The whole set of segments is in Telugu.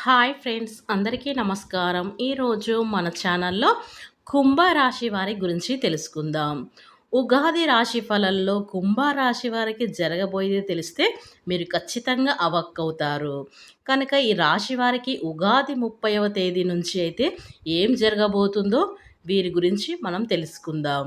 హాయ్ ఫ్రెండ్స్ అందరికీ నమస్కారం. ఈరోజు మన ఛానల్లో కుంభరాశి వారి గురించి తెలుసుకుందాం. ఉగాది రాశి ఫలంలో కుంభరాశి వారికి జరగబోయేది తెలిస్తే మీరు ఖచ్చితంగా అవక్కవుతారు కనుక ఈ రాశి వారికి ఉగాది ముప్పైవ తేదీ నుంచి అయితే ఏం జరగబోతుందో వీరి గురించి మనం తెలుసుకుందాం.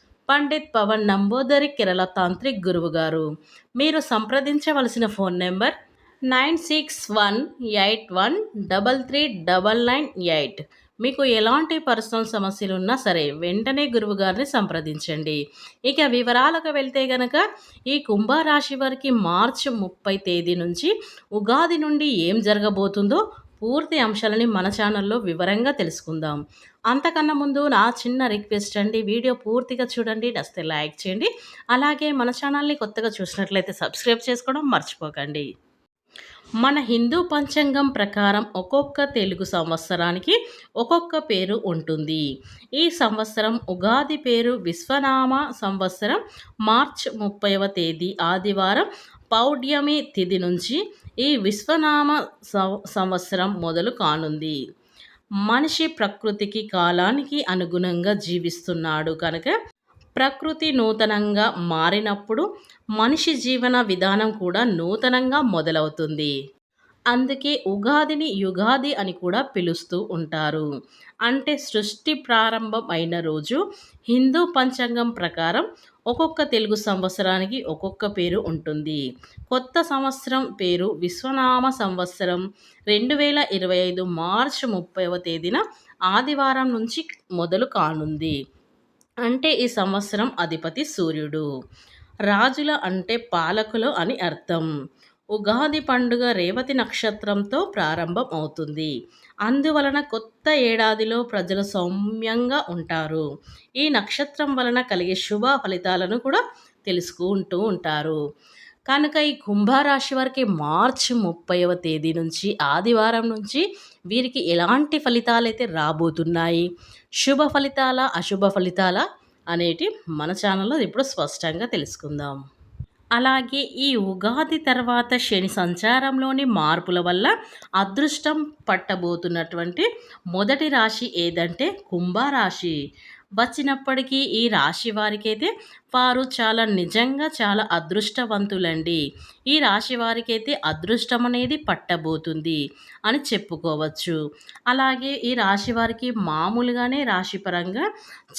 పండిత్ పవన్ నంబోదరి కేరళ తాంత్రిక్ గురువు గారు. మీరు సంప్రదించవలసిన phone number nine six one eight one double three double nine eight. మీకు ఎలాంటి పర్సనల్ సమస్యలు ఉన్నా సరే వెంటనే గురువు గారిని సంప్రదించండి. ఇక వివరాలకు వెళ్తే గనక ఈ కుంభరాశి వారికి మార్చి ముప్పై తేదీ నుంచి ఉగాది నుండి ఏం జరగబోతుందో పూర్తి అంశాలని మన ఛానల్లో వివరంగా తెలుసుకుందాం. అంతకన్నా ముందు నా చిన్న రిక్వెస్ట్ అండి. వీడియో పూర్తిగా చూడండి నస్తే లైక్ చేయండి. అలాగే మన ఛానల్ని కొత్తగా చూసినట్లయితే సబ్స్క్రైబ్ చేసుకోవడం మర్చిపోకండి. మన హిందూ పంచాంగం ప్రకారం ఒక్కొక్క తెలుగు సంవత్సరానికి ఒక్కొక్క పేరు ఉంటుంది. ఈ సంవత్సరం ఉగాది పేరు విశ్వనామ సంవత్సరం. మార్చ్ ముప్పైవ తేదీ ఆదివారం. పౌడ్యమి తిథి నుంచి ఈ విశ్వనామ సంవత్సరం మొదలు కానుంది. మనిషి ప్రకృతికి కాలానికి అనుగుణంగా జీవిస్తున్నాడు కనుక ప్రకృతి నూతనంగా మారినప్పుడు మనిషి జీవన విధానం కూడా నూతనంగా మొదలవుతుంది. అందుకే ఉగాదిని యుగాది అని కూడా పిలుస్తూ ఉంటారు. అంటే సృష్టి ప్రారంభం అయిన రోజు హిందూ పంచాంగం ప్రకారం ఒక్కొక్క తెలుగు సంవత్సరానికి ఒక్కొక్క పేరు ఉంటుంది. కొత్త సంవత్సరం పేరు విశ్వనామ సంవత్సరం. రెండు వేల ఇరవై ఐదు మార్చ్ ముప్పైవ తేదీన ఆదివారం నుంచి మొదలు కానుంది. అంటే ఈ సంవత్సరం అధిపతి సూర్యుడు. రాజుల అంటే పాలకులు అని అర్థం. ఉగాది పండుగ రేవతి నక్షత్రంతో ప్రారంభం అవుతుంది అందువలన కొత్త ఏడాదిలో ప్రజలు సౌమ్యంగా ఉంటారు. ఈ నక్షత్రం వలన కలిగే శుభ ఫలితాలను కూడా తెలుసుకుంటూ ఉంటారు. కనుక ఈ కుంభరాశి వారికి మార్చి ముప్పైవ తేదీ నుంచి ఆదివారం నుంచి వీరికి ఎలాంటి ఫలితాలైతే రాబోతున్నాయి? శుభ ఫలితాల అశుభ ఫలితాల అనేటి మన ఛానల్లో ఇప్పుడు స్పష్టంగా తెలుసుకుందాం. అలాగే ఈ ఉగాది తర్వాత శని సంచారంలోని మార్పుల వల్ల అదృష్టం పట్టబోతున్నటువంటి మొదటి రాశి ఏదంటే కుంభరాశి. వచ్చినప్పటికీ ఈ రాశి వారికైతే వారు చాలా నిజంగా చాలా అదృష్టవంతులండి. ఈ రాశి వారికైతే అదృష్టం అనేది పట్టబోతుంది అని చెప్పుకోవచ్చు. అలాగే ఈ రాశి వారికి మామూలుగానే రాశిపరంగా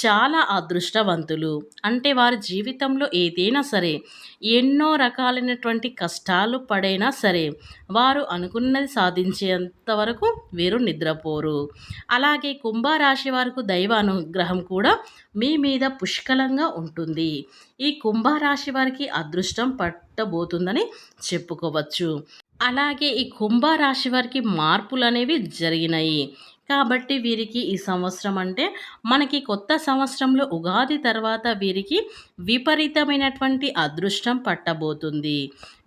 చాలా అదృష్టవంతులు. అంటే వారి జీవితంలో ఏదైనా సరే ఎన్నో రకాలైనటువంటి కష్టాలు పడైనా సరే వారు అనుకున్నది సాధించేంత వరకు వీరు నిద్రపోరు. అలాగే కుంభరాశి వారికి దైవ అనుగ్రహం కూడా మీ మీద పుష్కలంగా ఉంటుంది. ఈ కుంభరాశి వారికి అదృష్టం పట్టబోతుందని చెప్పుకోవచ్చు. అలాగే ఈ కుంభరాశి వారికి మార్పులు అనేవి జరిగినాయి. కాబట్టి వీరికి ఈ సంవత్సరం అంటే మనకి కొత్త సంవత్సరంలో ఉగాది తర్వాత వీరికి విపరీతమైనటువంటి అదృష్టం పట్టబోతుంది.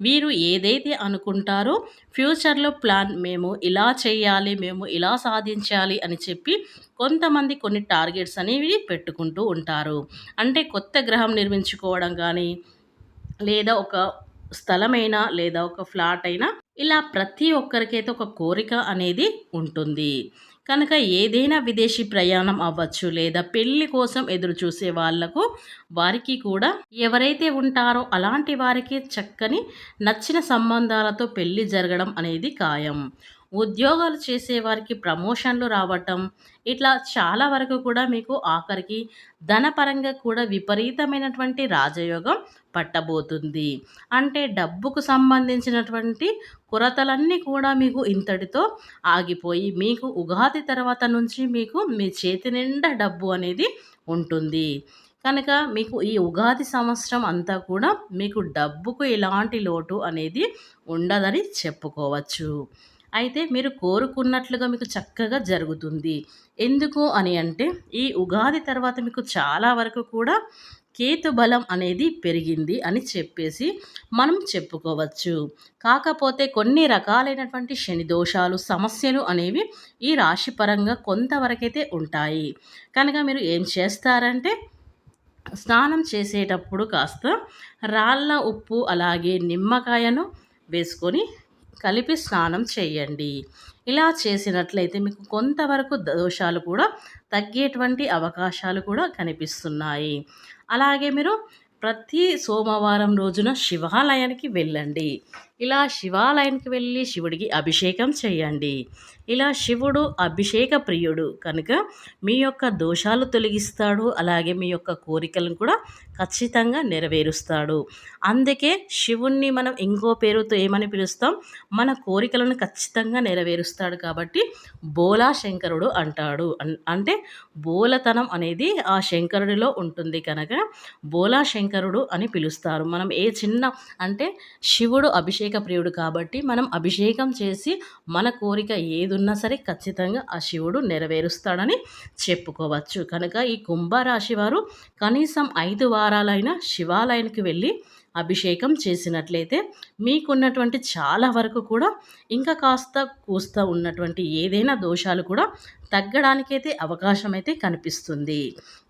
వీరు ఏదైతే అనుకుంటారో ఫ్యూచర్లో ప్లాన్ మేము ఇలా చేయాలి మేము ఇలా సాధించాలి అని చెప్పి కొంతమంది కొన్ని టార్గెట్స్ అనేవి పెట్టుకుంటూ ఉంటారు. అంటే కొత్త గ్రహం నిర్మించుకోవడం కానీ లేదా ఒక స్థలమైనా లేదా ఒక ఫ్లాట్ అయినా ఇలా ప్రతి ఒక్కరికైతే ఒక కోరిక అనేది ఉంటుంది. కనుక ఏదైనా విదేశీ ప్రయాణం అవ్వచ్చు లేదా పెళ్ళి కోసం ఎదురు చూసే వాళ్ళకు వారికి కూడా ఎవరైతే ఉంటారో అలాంటి వారికి చక్కని నచ్చిన సంబంధాలతో పెళ్ళి జరగడం అనేది ఖాయం. ఉద్యోగాలు చేసేవారికి ప్రమోషన్లు రావటం ఇట్లా చాలా వరకు కూడా మీకు ఆఖరికి ధనపరంగా కూడా విపరీతమైనటువంటి రాజయోగం పట్టబోతుంది. అంటే డబ్బుకు సంబంధించినటువంటి కొరతలన్నీ కూడా మీకు ఇంతటితో ఆగిపోయి మీకు ఉగాది తర్వాత నుంచి మీకు మీ చేతి నిండా డబ్బు అనేది ఉంటుంది. కనుక మీకు ఈ ఉగాది సంవత్సరం అంతా కూడా మీకు డబ్బుకు ఎలాంటి లోటు అనేది ఉండదని చెప్పుకోవచ్చు. అయితే మీరు కోరుకున్నట్లుగా మీకు చక్కగా జరుగుతుంది. ఎందుకు అని అంటే ఈ ఉగాది తర్వాత మీకు చాలా వరకు కూడా కేతు బలం అనేది పెరిగింది అని చెప్పేసి మనం చెప్పుకోవచ్చు. కాకపోతే కొన్ని రకాలైనటువంటి శని దోషాలు సమస్యలు అనేవి ఈ రాశి పరంగా కొంతవరకైతే ఉంటాయి. కనుక మీరు ఏం చేస్తారంటే స్నానం చేసేటప్పుడు కాస్త రాళ్ళ ఉప్పు అలాగే నిమ్మకాయను వేసుకొని కలిపి స్నానం చేయండి. ఇలా చేసినట్లయితే మీకు కొంతవరకు దోషాలు కూడా తగ్గేటువంటి అవకాశాలు కూడా కనిపిస్తున్నాయి. అలాగే మీరు ప్రతి సోమవారం రోజున శివాలయానికి వెళ్ళండి. ఇలా శివాలయానికి వెళ్ళి శివుడికి అభిషేకం చేయండి. ఇలా శివుడు అభిషేక ప్రియుడు కనుక మీ యొక్క దోషాలు తొలగిస్తాడు. అలాగే మీ యొక్క కోరికలను కూడా ఖచ్చితంగా నెరవేరుస్తాడు. అందుకే శివుణ్ణి మనం ఇంకో పేరుతో ఏమని పిలుస్తాం? మన కోరికలను ఖచ్చితంగా నెరవేరుస్తాడు కాబట్టి బోలా శంకరుడు అంటాడు అంటే బోలతనం అనేది ఆ శంకరుడిలో ఉంటుంది కనుక బోలా శంకరుడు అని పిలుస్తారు. మనం ఏ చిన్న అంటే శివుడు అభిషేక ప్రియుడు కాబట్టి మనం అభిషేకం చేసి మన కోరిక ఏదున్నా సరే ఖచ్చితంగా ఆ శివుడు నెరవేరుస్తాడని చెప్పుకోవచ్చు. కనుక ఈ కుంభరాశి వారు కనీసం ఐదు వారాలైన శివాలయానికి వెళ్ళి అభిషేకం చేసినట్లయితే మీకున్నటువంటి చాలా వరకు కూడా ఇంకా కాస్త కూస్త ఉన్నటువంటి ఏదైనా దోషాలు కూడా తగ్గడానికైతే అవకాశం అయితే కనిపిస్తుంది.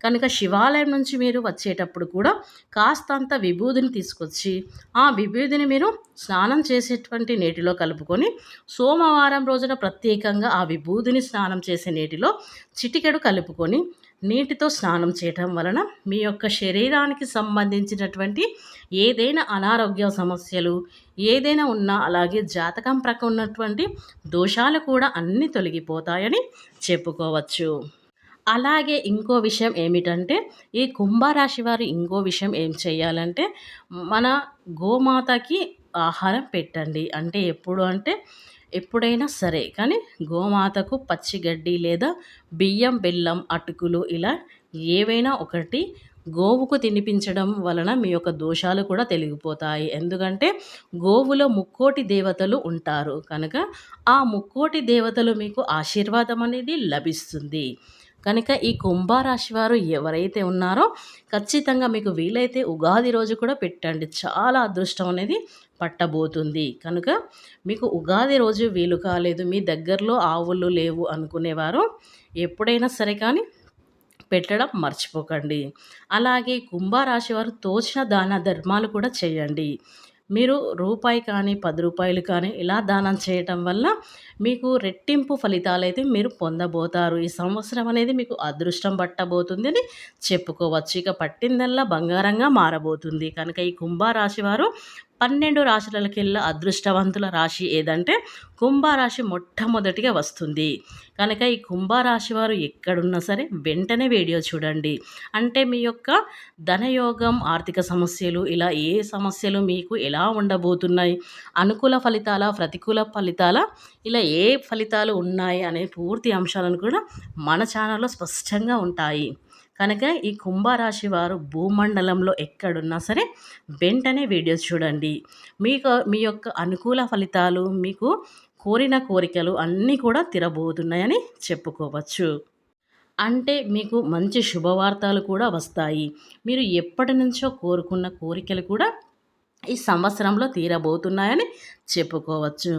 కనుక శివాలయం నుంచి మీరు వచ్చేటప్పుడు కూడా కాస్తంత విభూదిని తీసుకొచ్చి ఆ విభూదిని మీరు స్నానం చేసేటువంటి నీటిలో కలుపుకొని సోమవారం రోజున ప్రత్యేకంగా ఆ విభూదిని స్నానం చేసే నీటిలో చిటికెడు కలుపుకొని నీటితో స్నానం చేయటం వలన మీ యొక్క శరీరానికి సంబంధించినటువంటి ఏదైనా అనారోగ్య సమస్యలు ఏదైనా ఉన్నా అలాగే జాతకం ప్రక్క ఉన్నటువంటి దోషాలు కూడా అన్నీ తొలగిపోతాయని చెప్పుకోవచ్చు. అలాగే ఇంకో విషయం ఏమిటంటే ఈ కుంభరాశి వారు ఇంకో విషయం ఏం చేయాలంటే మన గోమాతకి ఆహారం పెట్టండి. అంటే ఎప్పుడు అంటే ఎప్పుడైనా సరే కానీ గోమాతకు పచ్చిగడ్డి లేదా బియ్యం బెల్లం అటుకులు ఇలా ఏవైనా ఒకటి గోవుకు తినిపించడం వలన మీ యొక్క దోషాలు కూడా తెలిగిపోతాయి. ఎందుకంటే గోవులో ముక్కోటి దేవతలు ఉంటారు. కనుక ఆ ముక్కోటి దేవతలు మీకు ఆశీర్వాదం అనేది లభిస్తుంది. కనుక ఈ కుంభరాశి వారు ఎవరైతే ఉన్నారో ఖచ్చితంగా మీకు వీలైతే ఉగాది రోజు కూడా పెట్టండి. చాలా అదృష్టం అనేది పట్టబోతుంది. కనుక మీకు ఉగాది రోజు వీలు కాలేదు మీ దగ్గరలో ఆవులు లేవు అనుకునేవారు ఎప్పుడైనా సరే కానీ పెట్టడం మర్చిపోకండి. అలాగే కుంభరాశి వారు తోచిన దాన ధర్మాలు కూడా చేయండి. మీరు రూపాయి కానీ పది రూపాయలు కానీ ఇలా దానం చేయటం వల్ల మీకు రెట్టింపు ఫలితాలు అయితే మీరు పొందబోతారు. ఈ సంవత్సరం అనేది మీకు అదృష్టం పట్టబోతుంది అని చెప్పుకోవచ్చు. ఇక పట్టిందల్లా బంగారంగా మారబోతుంది. కనుక ఈ కుంభరాశి వారు పన్నెండు రాశులకెల్లా అదృష్టవంతుల రాశి ఏదంటే కుంభరాశి మొట్టమొదటిగా వస్తుంది. కనుక ఈ కుంభరాశి వారు ఎక్కడున్నా సరే వెంటనే వీడియో చూడండి. అంటే మీ యొక్క ధనయోగం ఆర్థిక సమస్యలు ఇలా ఏ సమస్యలు మీకు ఎలా ఉండబోతున్నాయి అనుకూల ఫలితాల ప్రతికూల ఫలితాల ఇలా ఏ ఫలితాలు ఉన్నాయి అనే పూర్తి అంశాలను కూడా మన ఛానల్లో స్పష్టంగా ఉంటాయి. కనుక ఈ కుంభరాశి వారు భూమండలంలో ఎక్కడున్నా సరే వెంటనే వీడియోస్ చూడండి. మీకు మీ యొక్క అనుకూల ఫలితాలు మీకు కోరిన కోరికలు అన్నీ కూడా తిరబోతున్నాయని చెప్పుకోవచ్చు. అంటే మీకు మంచి శుభవార్తలు కూడా వస్తాయి. మీరు ఎప్పటి నుంచో కోరుకున్న కోరికలు కూడా ఈ సంవత్సరంలో తీరబోతున్నాయని చెప్పుకోవచ్చు.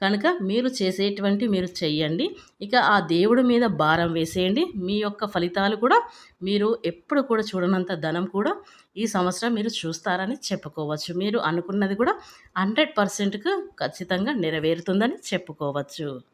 కనుక మీరు చేసేటువంటి మీరు చెయ్యండి. ఇక ఆ దేవుడి మీద భారం వేసేయండి. మీ యొక్క ఫలితాలు కూడా మీరు ఎప్పుడు కూడా చూడనంత ధనం కూడా ఈ సంవత్సరం మీరు చూస్తారని చెప్పుకోవచ్చు. మీరు అనుకున్నది కూడా హండ్రెడ్ పర్సెంట్కు ఖచ్చితంగా నెరవేరుతుందని చెప్పుకోవచ్చు.